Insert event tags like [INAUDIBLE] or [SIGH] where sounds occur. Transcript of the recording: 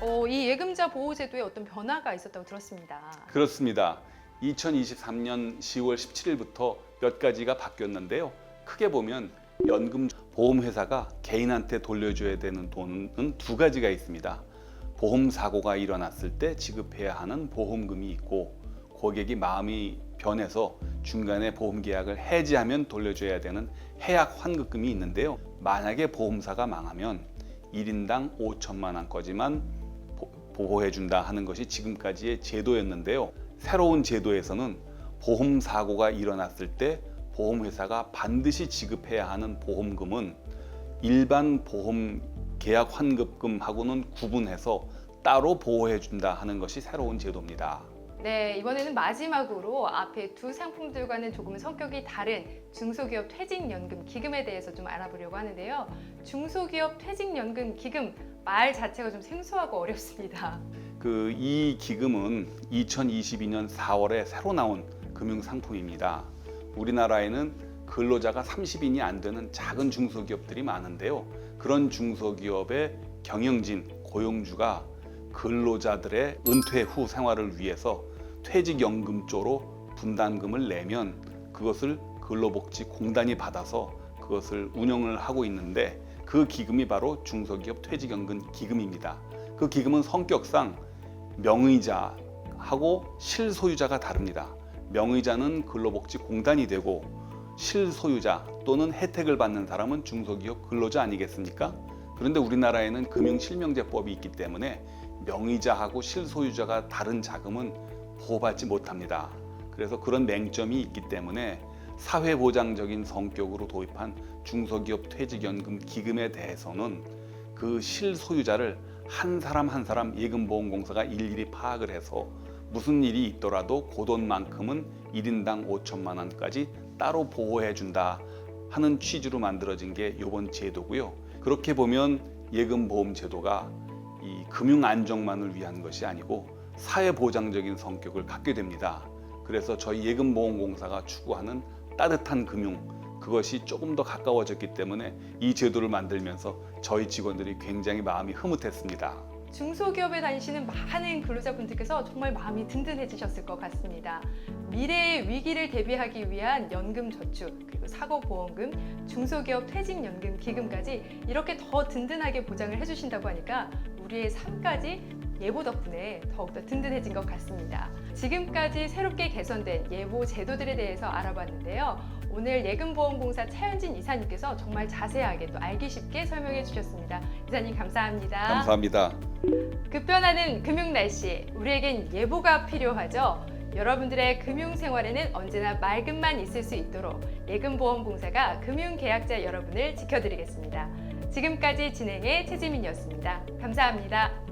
어, 이 예금자 보호 제도에 어떤 변화가 있었다고 들었습니다. 그렇습니다. 2023년 10월 17일부터 몇 가지가 바뀌었는데요. 크게 보면 연금 보험회사가 개인한테 돌려줘야 되는 돈은 두 가지가 있습니다. 보험 사고가 일어났을 때 지급해야 하는 보험금이 있고 고객이 마음이 변해서 중간에 보험 계약을 해지하면 돌려줘야 되는 해약 환급금이 있는데요. 만약에 보험사가 망하면 1인당 5천만 원까지만 보- 보호해준다 하는 것이 지금까지의 제도였는데요. 새로운 제도에서는 보험 사고가 일어났을 때 보험회사가 반드시 지급해야 하는 보험금은 일반 보험 계약 환급금하고는 구분해서 따로 보호해준다 하는 것이 새로운 제도입니다. 네, 이번에는 마지막으로 앞에 두 상품들과는 조금은 성격이 다른 중소기업 퇴직연금 기금에 대해서 좀 알아보려고 하는데요. 중소기업 퇴직연금 기금 말 자체가 좀 생소하고 어렵습니다. [LAUGHS] 그 이 기금은 2022년 4월에 새로 나온 금융 상품입니다. 우리나라에는 근로자가 30인이 안 되는 작은 중소기업들이 많은데요. 그런 중소기업의 경영진, 고용주가 근로자들의 은퇴 후 생활을 위해서 퇴직연금조로 분담금을 내면 그것을 근로복지공단이 받아서 그것을 운영을 하고 있는데 그 기금이 바로 중소기업 퇴직연금 기금입니다. 그 기금은 성격상 명의자하고 실소유자가 다릅니다. 명의자는 근로복지공단이 되고 실소유자 또는 혜택을 받는 사람은 중소기업 근로자 아니겠습니까? 그런데 우리나라에는 금융실명제법이 있기 때문에 명의자하고 실소유자가 다른 자금은 보호받지 못합니다. 그래서 그런 맹점이 있기 때문에 사회보장적인 성격으로 도입한 중소기업 퇴직연금 기금에 대해서는 그 실소유자를 한 사람 한 사람 예금보험공사가 일일이 파악을 해서 무슨 일이 있더라도 그 돈만큼은 1인당 5천만 원까지 따로 보호해 준다 하는 취지로 만들어진 게 이번 제도고요. 그렇게 보면 예금보험 제도가 이 금융 안정만을 위한 것이 아니고 사회 보장적인 성격을 갖게 됩니다. 그래서 저희 예금보험공사가 추구하는 따뜻한 금융 그것이 조금 더 가까워졌기 때문에 이 제도를 만들면서 저희 직원들이 굉장히 마음이 흐뭇했습니다. 중소기업에 다니시는 많은 근로자분들께서 정말 마음이 든든해지셨을 것 같습니다. 미래의 위기를 대비하기 위한 연금 저축, 그리고 사고보험금, 중소기업 퇴직연금 기금까지 이렇게 더 든든하게 보장을 해주신다고 하니까 우리의 삶까지 예보 덕분에 더욱더 든든해진 것 같습니다. 지금까지 새롭게 개선된 예보 제도들에 대해서 알아봤는데요. 오늘 예금보험공사 차현진 이사님께서 정말 자세하게 또 알기 쉽게 설명해 주셨습니다. 이사님 감사합니다. 감사합니다. 급변하는 금융 날씨, 우리에겐 예보가 필요하죠. 여러분들의 금융 생활에는 언제나 맑음만 있을 수 있도록 예금보험공사가 금융 계약자 여러분을 지켜드리겠습니다. 지금까지 진행의 최지민이었습니다. 감사합니다.